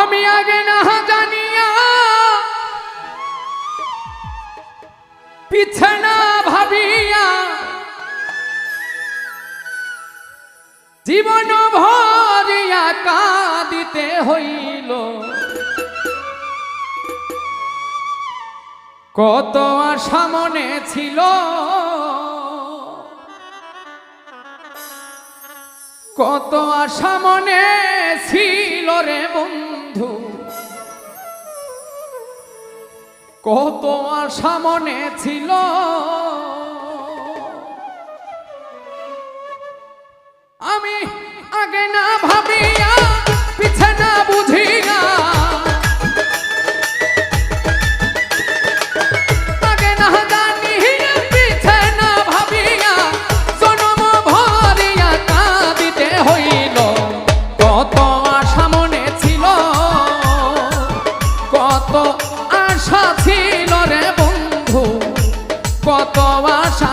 আমি আগে না জানিয়া পিছে না ভাবিয়া জীবন ভরিয়া কাঁদিতে হইল। কত আশা মনে ছিল কত আশা মনে ছিল রে বন্ধু। কত আশা মনে ছিল কত আশা ছিল রে বন্ধু কত আশা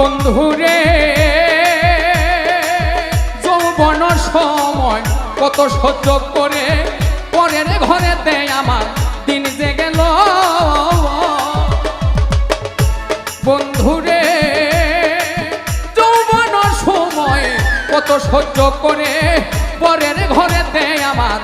বন্ধুরে যৌবন সময় কত সহ্য করে, পরের ঘরেতে আমার দিন যে গেল বন্ধুরে যৌবন সময় কত সহ্য করে, পরের ঘরেতে আমার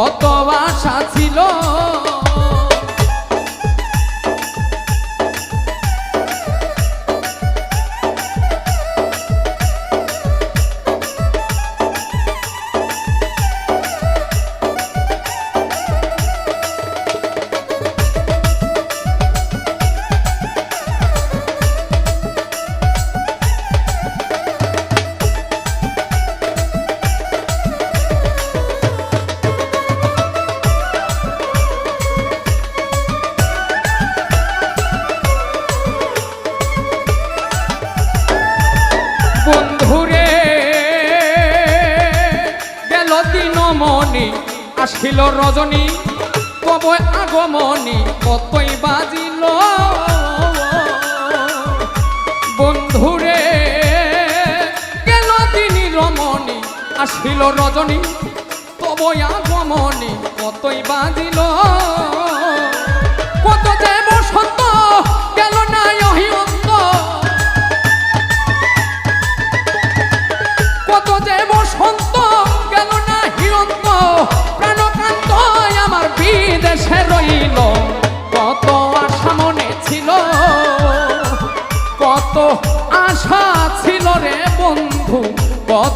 কত দিন মনি আসিল রজনী কবই আগমনী কতই বাজিল। বন্ধুরে, গেল তিনি রমণী, আসিল রজনী তবই আগমনী কতই বাজিল।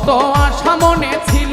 কত আশা মনে ছিল।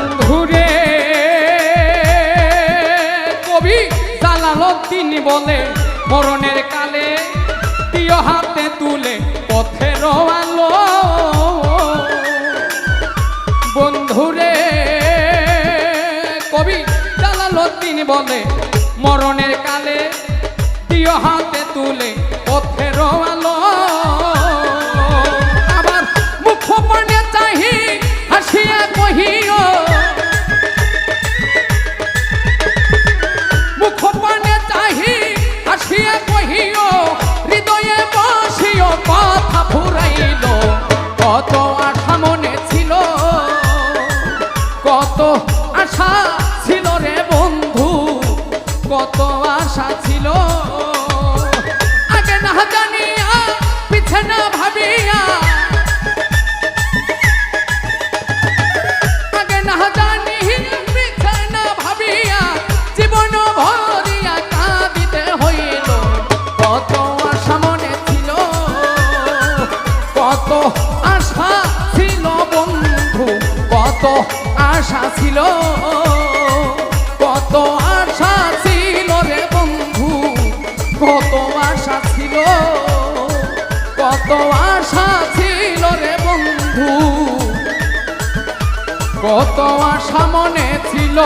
বন্ধুরে, কবি জালালুদ্দিন বলে, মরণের কালে প্রিয় হাতে তুলে পথের আলো। বন্ধুরে, কবি জালালুদ্দিন বলে, মরণের কালে প্রিয় হাতে তুলে পথের আলো। হাসিয়া কহিও, হৃদয়ে বসিও, কথা ফুরাইল। কত আশা মনে ছিল, কত আশা ছিল রে বন্ধু, কত আশা ছিল। কত আশা ছিল, কত আশা ছিল রে বন্ধু, কত আশা ছিল, কত আশা ছিল রে বন্ধু, কত আশা মনে ছিল।